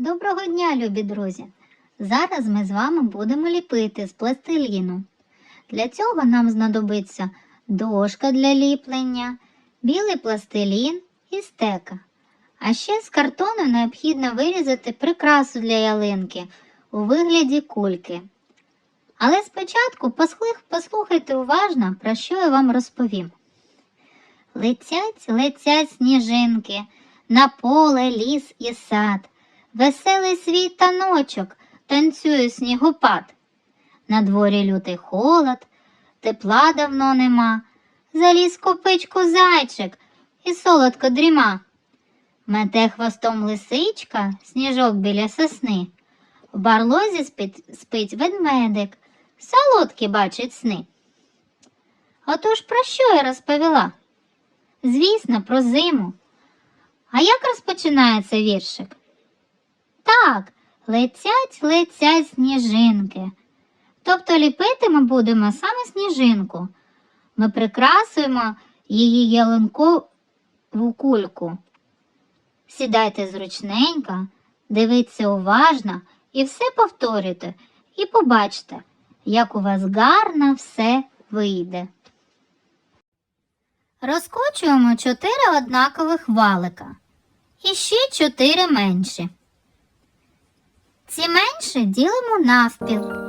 Доброго дня, любі друзі! Зараз ми з вами будемо ліпити з пластиліну. Для цього нам знадобиться дошка для ліплення, білий пластилін і стека. А ще з картону необхідно вирізати прикрасу для ялинки у вигляді кульки. Але спочатку послухайте уважно, про що я вам розповім. Летять, летять сніжинки, на поле, ліс і сад. Веселий свій таночок танцює снігопад. На дворі лютий холод, тепла давно нема. Заліз копичку зайчик і солодко дріма. Мете хвостом лисичка, сніжок біля сосни. В барлозі спить, спить ведмедик, солодкі бачить сни. Отож про що я розповіла? Звісно, про зиму. А як розпочинається віршик? Так, летять, летять сніжинки. Тобто ліпити ми будемо саме сніжинку. Ми прикрасуємо її ялинкову кульку. Сідайте зручненько, дивіться уважно і все повторюйте, і побачите, як у вас гарно все вийде. Розкочуємо чотири однакових валика і ще чотири менші. Ці менші ділимо навпіл